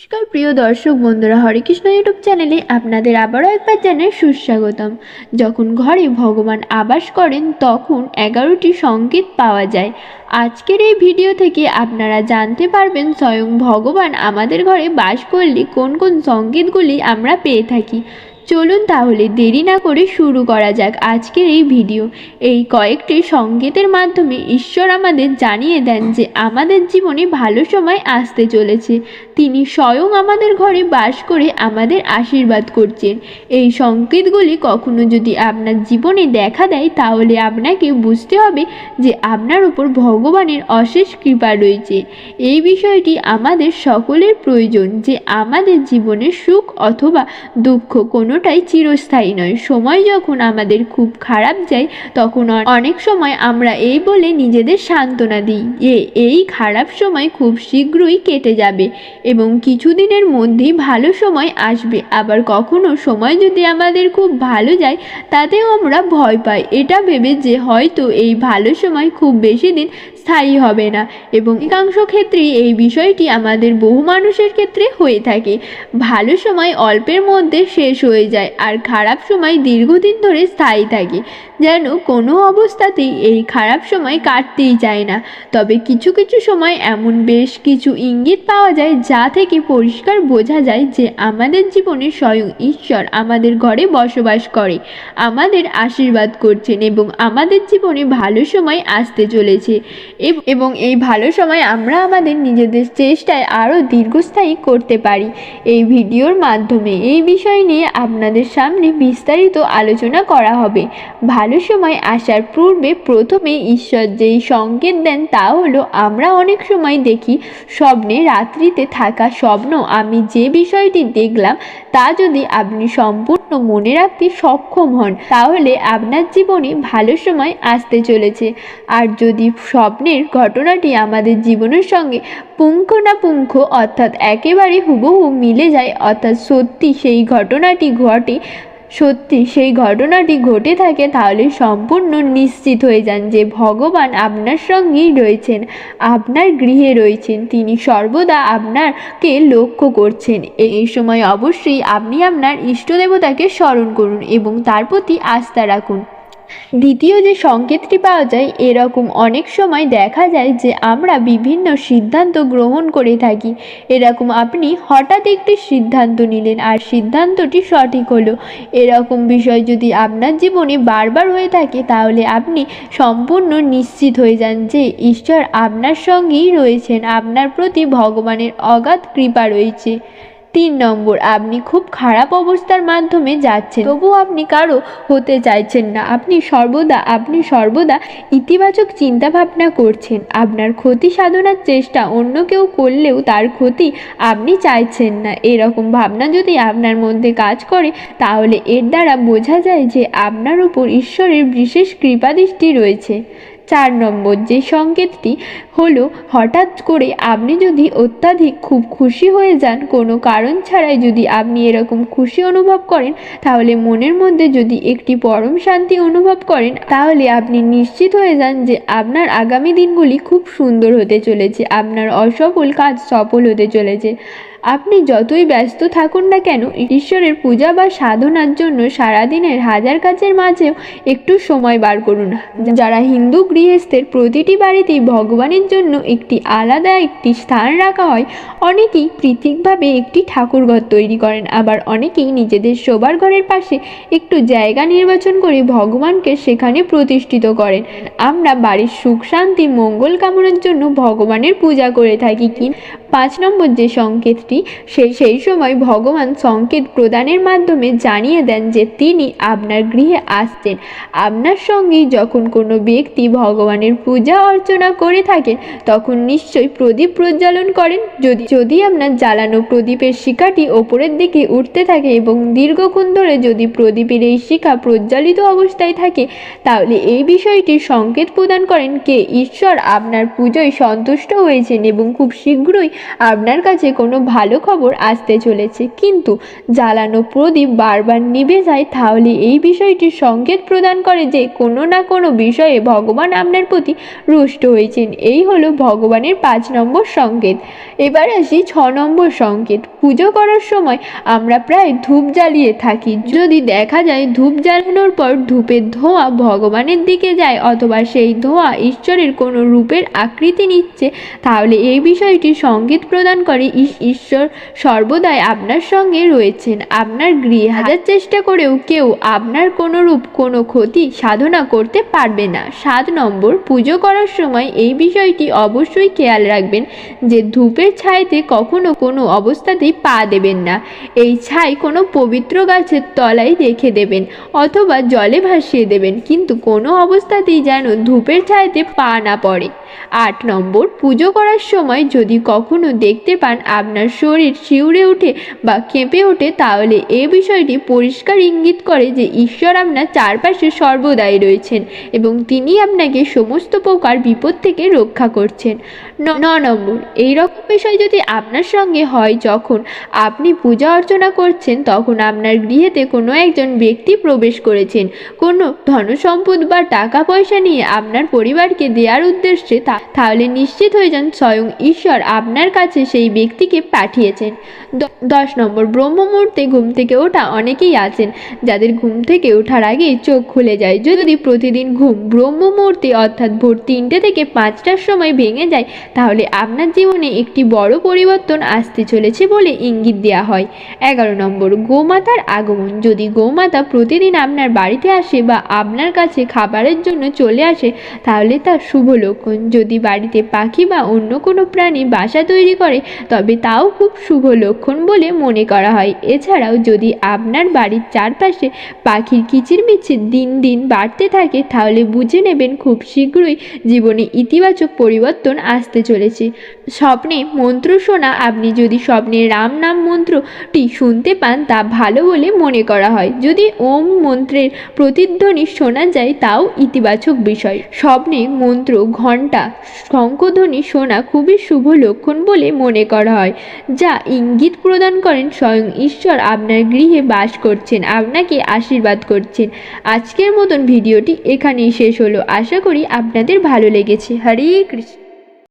নমস্কার, প্রিয় দর্শক বন্ধুরা হরেকৃষ্ণ ইউটিউব চ্যানেলে আপনাদের আবারও একবার জানাই সুস্বাগতম। যখন ঘরে ভগবান আবাস করেন, তখন এগারোটি সংকেত পাওয়া যায়। আজকের এই ভিডিও থেকে আপনারা জানতে পারবেন স্বয়ং ভগবান আমাদের ঘরে বাস করলে কোন কোন সংকেতগুলি আমরা পেয়ে থাকি। চলুন তাহলে দেরি না করে শুরু করা যাক আজকের এই ভিডিও। এই কয়েকটি সংকেতের মাধ্যমে ঈশ্বর আমাদের জানিয়ে দেন যে আমাদের জীবনে ভালো সময় আসতে চলেছে। তিনি স্বয়ং আমাদের ঘরে বাস করে আমাদের আশীর্বাদ করছেন। এই সংকেতগুলি কখনো যদি আপনার জীবনে দেখা দেয়, তাহলে আপনাকে বুঝতে হবে যে আপনার উপর ভগবানের অশেষ কৃপা রয়েছে। এই বিষয়টি আমাদের সকলের প্রয়োজন যে আমাদের জীবনে সুখ অথবা দুঃখ কোনোটাই চিরস্থায়ী নয়। সময় যখন আমাদের খুব খারাপ যায়, তখন অনেক সময় আমরা এই বলে নিজেদের সান্ত্বনা দিই যে, এই খারাপ সময় খুব শীঘ্রই কেটে যাবে এবং কিছুদিনের মধ্যেই ভালো সময় আসবে। আবার কখনো সময় যদি আমাদের খুব ভালো যায়, তাতেও আমরা ভয় পাই। এটা ভেবে যে হয়তো এই ভালো সময় খুব বেশি দিন স্থায়ী হবে না এবং অধিকাংশ ক্ষেত্রেই এই বিষয়টি আমাদের বহু মানুষের ক্ষেত্রে হয়ে থাকে। ভালো সময় অল্পের মধ্যে শেষ হয়ে যায় আর খারাপ সময় দীর্ঘদিন ধরে স্থায়ী থাকে। যেন কোনো অবস্থাতেই এই খারাপ সময় কাটতেই চায় না। তবে কিছু কিছু সময় এমন বেশ কিছু ইঙ্গিত পাওয়া যায় যা থেকে পরিষ্কার বোঝা যায় যে আমাদের জীবনে স্বয়ং ঈশ্বর আমাদের ঘরে বসবাস করে, আমাদের আশীর্বাদ করছেন এবং আমাদের জীবনে ভালো সময় আসতে চলেছে। এবং এই ভালো সময় আমরা আমাদের নিজেদের চেষ্টায় আরও দীর্ঘস্থায়ী করতে পারি। এই ভিডিওর মাধ্যমে এই বিষয় নিয়ে আপনাদের সামনে বিস্তারিত আলোচনা করা হবে। ভালো সময় আসার পূর্বে প্রথমে ঈশ্বর যেই সংকেত দেন তা হলো, আমরা অনেক সময় দেখি স্বপ্নে রাত্রিতে থাকা স্বপ্ন। আমি যে বিষয়টি দেখলাম, তা যদি আপনি সম্পূর্ণ মনে রাখতে সক্ষম হন, তাহলে আপনার জীবনে ভালো সময় আসতে চলেছে। আর যদি স্বপ্নের ঘটনাটি আমাদের জীবনের সঙ্গে পুঙ্খ না পুঙ্খ, অর্থাৎ একেবারে হুবহু মিলে যায়, অর্থাৎ সত্যি সেই ঘটনাটি ঘটে, সত্যি সেই ঘটনাটি ঘটে থাকে, তাহলে সম্পূর্ণ নিশ্চিত হয়ে যান যে ভগবান আপনার সঙ্গেই রয়েছেন, আপনার গৃহে রয়েছেন, তিনি সর্বদা আপনারকে লক্ষ্য করছেন। এই সময় অবশ্যই আপনি আপনার ইষ্ট দেবতাকে স্মরণ করুন এবং তার প্রতি আস্থা রাখুন। দ্বিতীয় যে সংকেতটি পাওয়া যায়, এরকম অনেক সময় দেখা যায় যে আমরা বিভিন্ন সিদ্ধান্ত গ্রহণ করে থাকি। এরকম আপনি হঠাৎ একটি সিদ্ধান্ত নিলেন আর সিদ্ধান্তটি সঠিক হলো। এরকম বিষয় যদি আপনার জীবনে বারবার হয়ে থাকে, তাহলে আপনি সম্পূর্ণ নিশ্চিত হয়ে যান যে ঈশ্বর আপনার সঙ্গেই রয়েছেন। আপনার প্রতি ভগবানের অগাধ কৃপা রয়েছে। তিন নম্বর, আপনি খুব খারাপ অবস্থার মাধ্যমে যাচ্ছেন। তবুও আপনি কারও হতে চাইছেন না। আপনি সর্বদা আপনি সর্বদা ইতিবাচক চিন্তা ভাবনা করছেন। আপনার ক্ষতি সাধনার চেষ্টা অন্য কেউ করলেও তার ক্ষতি আপনি চাইছেন না। এরকম ভাবনা যদি আপনার মধ্যে কাজ করে, তাহলে এর দ্বারা বোঝা যায় যে আপনার উপর ঈশ্বরের বিশেষ কৃপাদৃষ্টি রয়েছে। চার নম্বর, যে সংকেতটি হলো, হঠাৎ করে আপনি যদি অত্যাধিক খুব খুশি হয়ে যান, কোনো কারণ ছাড়াই যদি আপনি এরকম খুশি অনুভব করেন, তাহলে মনের মধ্যে যদি একটি পরম শান্তি অনুভব করেন, তাহলে আপনি নিশ্চিত হয়ে যান যে আপনার আগামী দিনগুলি খুব সুন্দর হতে চলেছে, আপনার অসফল কাজ সফল হতে চলেছে। আপনি যতই ব্যস্ত থাকুন না কেন, ঈশ্বরের পূজা বা সাধনার জন্য সারাদিনের হাজার কাজের মাঝেও একটু সময় বার করুন। যারা হিন্দু গৃহস্থের প্রতিটি বাড়িতেই ভগবানের জন্য একটি আলাদা একটি স্থান রাখা হয়। অনেকেই পৃথকভাবে একটি ঠাকুরঘর তৈরি করেন, আবার অনেকেই নিজেদের শোবার ঘরের পাশে একটু জায়গা নির্বাচন করে ভগবানকে সেখানে প্রতিষ্ঠিত করেন। আমরা বাড়ির সুখ, শান্তি, মঙ্গল কামনার জন্য ভগবানের পূজা করে থাকি কি পাঁচ নম্বর যে সংকেতটি সেই সেই সময় ভগবান সংকেত প্রদানের মাধ্যমে জানিয়ে দেন যে তিনি আপনার গৃহে আসছেন। আপনার সঙ্গেই যখন কোনো ব্যক্তি ভগবানের পূজা অর্চনা করে থাকেন তখন নিশ্চয়ই প্রদীপ প্রজ্বালন করেন। যদি যদি আপনার জ্বালানো প্রদীপের শিখাটি ওপরের দিকে উঠতে থাকে এবং দীর্ঘক্ষণ ধরে যদি প্রদীপের এই শিখা প্রজ্বালিত অবস্থায় থাকে, তাহলে এই বিষয়টি সংকেত প্রদান করেন কে ঈশ্বর আপনার পুজোয় সন্তুষ্ট হয়েছেন এবং খুব শীঘ্রই আপনার কাছে কোনো ভালো খবর আসতে চলেছে। কিন্তু জ্বালানো প্রদীপ বারবার নিভে যায়, তাহলে এই বিষয়টি সংকেত প্রদান করে যে কোনো না কোনো বিষয়ে ভগবান আপনার প্রতি রুষ্ট হয়েছেন। এই এই হলো ভগবানের পাঁচ নম্বর সংকেত। এবার আসি ছ নম্বর সংকেত। পুজো করার সময় আমরা প্রায় ধূপ জ্বালিয়ে থাকি। যদি দেখা যায় ধূপ জ্বালানোর পর ধূপের ধোঁয়া ভগবানের দিকে যায় অথবা সেই ধোঁয়া ঈশ্বরের কোনো রূপের আকৃতি নিচ্ছে, তাহলে এই বিষয়টি সংকেত প্রদান করে ঈশ্বর সর্বদাই আপনার সঙ্গে রয়েছেন। আপনার গৃহে হাজার চেষ্টা করেও কেউ আপনার কোনো রূপ, কোনো ক্ষতি সাধনা করতে পারবে না। সাত নম্বর, পুজো করার সময় এই বিষয়টি অবশ্যই খেয়াল রাখবেন যে ধূপের ছাইতে কখনো কোনো অবস্থাতেই পা দেবেন না। এই ছাই কোনো পবিত্র গাছের তলায় রেখে দেবেন অথবা জলে ভাসিয়ে দেবেন। কিন্তু কোনো অবস্থাতেই যেন ধূপের ছাইতে পা না পড়ে। আট নম্বর, পুজো করার সময় যদি কখনো দেখতে পান আপনার শরীর শিউরে ওঠে বা কেঁপে ওঠে, তাহলে এ বিষয়টি পরিষ্কার ইঙ্গিত করে যে ঈশ্বর আপনার চারপাশে সর্বদাই রয়েছেন এবং তিনি আপনাকে সমস্ত প্রকার বিপদ থেকে রক্ষা করছেন। ন- নম্বর এই রকম বিষয় যদি আপনার সঙ্গে হয় যখন আপনি পূজা অর্চনা করছেন, তখন আপনার গৃহেতে কোনো একজন ব্যক্তি প্রবেশ করেছেন। কোনো ধনসম্পদ বা টাকা পয়সা নিয়ে আপনার পরিবারকে দেওয়ার উদ্দেশ্যে তাহলে নিশ্চিত হয়ে যান স্বয়ং ঈশ্বর আপনার কাছে সেই ব্যক্তিকে পাঠিয়েছেন। দশ নম্বর ব্রহ্ম মুহূর্তে ঘুম থেকে ওঠা অনেকেই আছেন, যাদের ঘুম থেকে ওঠার আগেই চোখ খুলে যায়। যদি প্রতিদিন ঘুম ব্রহ্ম মুহূর্তে অর্থাৎ ভোর তিনটে থেকে পাঁচটার সময় ভেঙে যায়, তাহলে আপনার জীবনে একটি বড় পরিবর্তন আসতে চলেছে বলে ইঙ্গিত দেওয়া হয়। এগারো নম্বর গোমাতার আগমন। যদি গোমাতা প্রতিদিন আপনার বাড়িতে আসে বা আপনার কাছে খাবারের জন্য চলে আসে, তাহলে তার শুভ লক্ষণ যদি বাড়িতে পাখি বা অন্য কোনো প্রাণী বাসা তৈরি করে, তবে তাও খুব শুভ লক্ষণ বলে মনে করা হয়। এছাড়াও যদি আপনার বাড়ির চারপাশে পাখির কিচিরমিচির দিন দিন বাড়তে থাকে, তাহলে বুঝে নেবেন খুব শীঘ্রই জীবনে ইতিবাচক পরিবর্তন আসতে চলেছে। স্বপ্নে মন্ত্র শোনা, আপনি যদি স্বপ্নে রাম নাম মন্ত্রটি শুনতে পান, তা ভালো বলে মনে করা হয়। যদি ওম মন্ত্রের প্রতিধ্বনি শোনা যায়, তাও ইতিবাচক বিষয়। স্বপ্নে মন্ত্র ঘণ্টা শঙ্খধ্বনি শোনা খুবই শুভ লক্ষণ বলে মনে করা হয়, যা ইঙ্গিত প্রদান করেন স্বয়ং ঈশ্বর আপনার গৃহে বাস করছেন, আপনাকে আশীর্বাদ করছেন। আজকের মতন ভিডিওটি এখানেই শেষ হলো। আশা করি আপনাদের ভালো লেগেছে। হরে কৃষ্ণ।